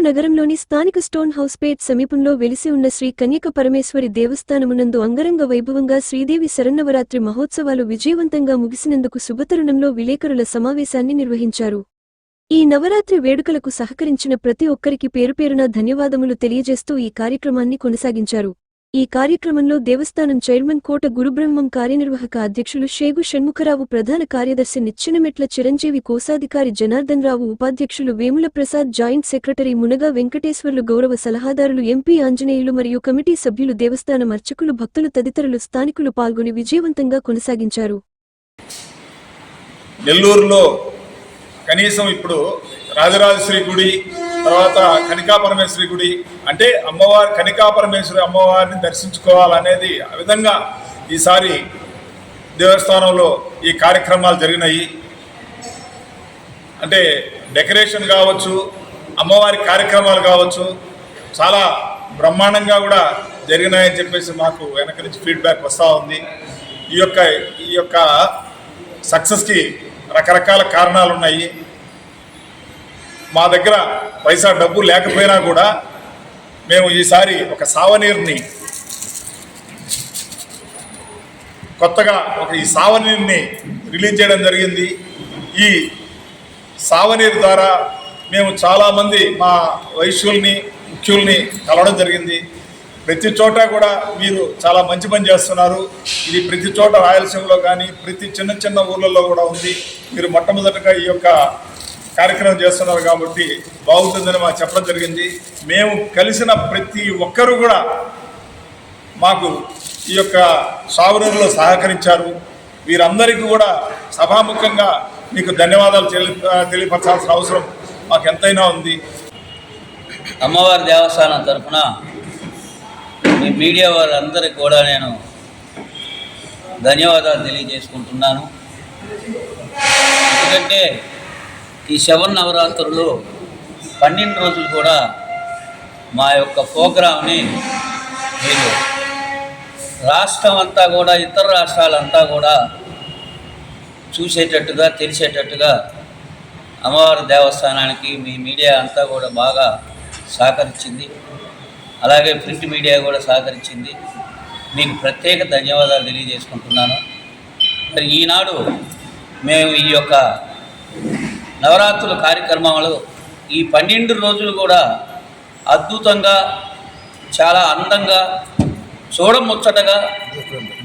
నగరంలోని స్థానిక stone house పేట్ సమీపంలో వెలిసి ఉన్న శ్రీ కన్యక పరమేశ్వరి దేవస్థానమునందు అంగరంగ వైభవంగా శ్రీదేవి శరన్నవరాత్రి మహోత్సవాలు విజయవంతంగా ముగిసినందుకు శుభతరుణంలో విలేకరుల సమావేశాన్ని నిర్వహించారు. ఈ నవరాత్రి వేడుకలకు సహకరించిన ప్రతి ఒక్కరికి పేరుపేరున ధన్యవాదములు తెలియజేస్తూ ఈ కార్యక్రమాన్ని కొనసాగించారు. ఈ కార్యక్రమంలో దేవస్థానం చైర్మన్ కోట గురుబ్రహ్మం కార్యనిర్వాహక అధ్యక్షులు షేగు షణ్ముఖరావు ప్రధాన కార్యదర్శి నిచ్చెనమెట్ల చిరంజీవి కోశాధికారి జనార్దన్ రావు ఉపాధ్యక్షులు వేముల ప్రసాద్ జాయింట్ సెక్రటరీ మునగా వెంకటేశ్వర్లు గౌరవ సలహాదారులు ఎంపీ ఆంజనేయులు మరియు కమిటీ సభ్యులు దేవస్థానం అర్చకులు భక్తులు తదితరులు స్థానికులు పాల్గొని విజయవంతంగా కొనసాగించారు. నెల్లూరులో కనీసం ఇప్పుడు రాజరాజశ్రీ గుడి తర్వాత కనికా పరమేశ్వరి గుడి. అంటే అమ్మవారి కనికా పరమేశ్వరి అమ్మవారిని దర్శించుకోవాలనేది ఆ విధంగా ఈసారి దేవస్థానంలో ఈ కార్యక్రమాలు జరిగినాయి. అంటే డెకరేషన్ కావచ్చు అమ్మవారి కార్యక్రమాలు కావచ్చు చాలా బ్రహ్మాండంగా కూడా జరిగినాయని చెప్పేసి మాకు వెనక నుంచి ఫీడ్బ్యాక్ వస్తూ ఉంది. ఈ యొక్క ఈ యొక్క సక్సెస్కి రకరకాల కారణాలు ఉన్నాయి మా దగ్గర పైసా డబ్బు లేకపోయినా కూడా మేము ఈసారి ఒక సావనీరుని కొత్తగా ఒక ఈ సావనీరుని రిలీజ్ చేయడం జరిగింది. ఈ సావనీరు ద్వారా మేము చాలామంది మా వైశ్యుల్ని ముఖ్యుల్ని కలవడం జరిగింది. ప్రతి చోట కూడా మీరు చాలా మంచి పని చేస్తున్నారు. ఇది ప్రతి చోట రాయలసీమలో కానీ ప్రతి చిన్న చిన్న ఊర్లలో కూడా ఉంది. మీరు మొట్టమొదటిగా ఈ యొక్క కార్యక్రమం చేస్తున్నారు కాబట్టి బాగుంటుందని మాకు చెప్పడం జరిగింది. మేము కలిసిన ప్రతి ఒక్కరూ కూడా మాకు ఈ యొక్క సాగునీరులో సహకరించారు. వీరందరికీ కూడా సభాముఖంగా మీకు ధన్యవాదాలు తెలి తెలియపరచాల్సిన అవసరం మాకు ఎంతైనా ఉంది. అమ్మవారి దేవస్థానం తరఫున మీ మీడియా వారందరికీ కూడా నేను ధన్యవాదాలు తెలియజేసుకుంటున్నాను. ఎందుకంటే ఈ శవన్ నవరాత్రులు పన్నెండు రోజులు కూడా మా యొక్క ప్రోగ్రామ్ని మీరు రాష్ట్రం అంతా కూడా ఇతర రాష్ట్రాలంతా కూడా చూసేటట్టుగా తెలిసేటట్టుగా అమ్మవారి దేవస్థానానికి మీ మీడియా అంతా కూడా బాగా సహకరించింది. అలాగే ప్రింట్ మీడియా కూడా సహకరించింది. మీకు ప్రత్యేక ధన్యవాదాలు తెలియజేసుకుంటున్నాను. మరి ఈనాడు మేము ఈ యొక్క నవరాత్రుల కార్యక్రమాలు ఈ పన్నెండు రోజులు కూడా అద్భుతంగా చాలా అందంగా చూడముచ్చటగా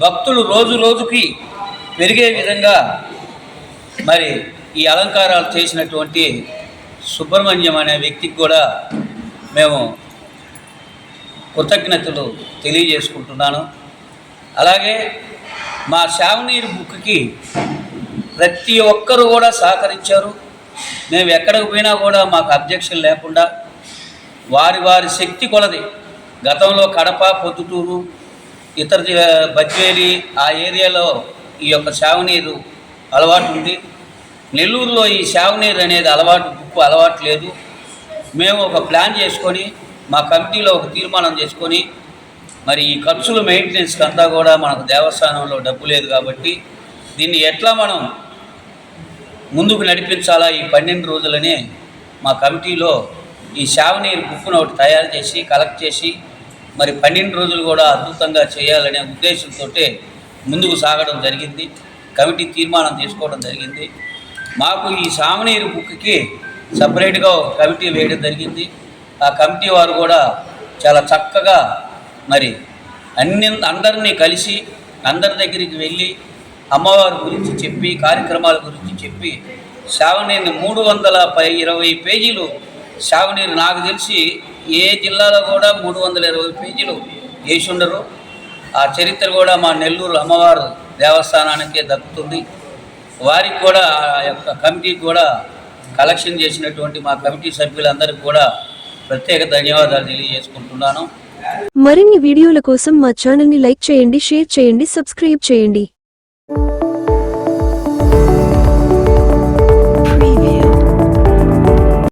భక్తులు రోజు రోజుకి పెరిగే విధంగా మరి ఈ అలంకారాలు చేసినటువంటి సుబ్రహ్మణ్యం అనే వ్యక్తికి కూడా మేము కృతజ్ఞతలు తెలియజేసుకుంటున్నాను. అలాగే మా శావనీరు బుక్కి ప్రతి ఒక్కరు కూడా సహకరించారు. మేము ఎక్కడికి పోయినా కూడా మాకు అబ్జెక్షన్ లేకుండా వారి వారి శక్తి కొలది. గతంలో కడప పొద్దుటూరు ఇతర బజ్వేలి ఆ ఏరియాలో ఈ యొక్క సాగునీరు అలవాటు ఉంది. నెల్లూరులో ఈ శావనీరు అనేది అలవాటు ఉప్పు అలవాటు లేదు. మేము ఒక ప్లాన్ చేసుకొని మా కమిటీలో ఒక తీర్మానం చేసుకొని మరి ఈ ఖర్చులు మెయింటెనెన్స్కి అంతా కూడా మనకు దేవస్థానంలో డబ్బు లేదు కాబట్టి దీన్ని ఎట్లా మనం ముందుకు నడిపించాలా ఈ పన్నెండు రోజులని మా కమిటీలో ఈ శావనీరు బుక్ను ఒకటి తయారు చేసి కలెక్ట్ చేసి మరి పన్నెండు రోజులు కూడా అద్భుతంగా చేయాలనే ఉద్దేశంతో ముందుకు సాగడం జరిగింది. కమిటీ తీర్మానం తీసుకోవడం జరిగింది. మాకు ఈ సామనీరు బుక్కి సపరేట్గా ఒక కమిటీ వేయడం జరిగింది. ఆ కమిటీ వారు కూడా చాలా చక్కగా మరి అన్ని అందరినీ కలిసి అందరి దగ్గరికి వెళ్ళి అమ్మవారి గురించి చెప్పి కార్యక్రమాల గురించి చెప్పి శావనీరుని మూడు వందల పై ఇరవై పేజీలు సావనీరు నాకు తెలిసి ఏ జిల్లాలో కూడా మూడు వందల ఇరవై పేజీలు వేసి ఉండరు. ఆ చరిత్ర కూడా మా నెల్లూరు అమ్మవారు దేవస్థానానికే దక్కుతుంది. వారికి కూడా ఆ యొక్క కమిటీకి కూడా కలెక్షన్ చేసినటువంటి మా కమిటీ సభ్యులందరికీ కూడా ప్రత్యేక ధన్యవాదాలు తెలియజేసుకుంటున్నాను. మరిన్ని వీడియోల కోసం మా ఛానల్ని లైక్ చేయండి షేర్ చేయండి సబ్స్క్రైబ్ చేయండి.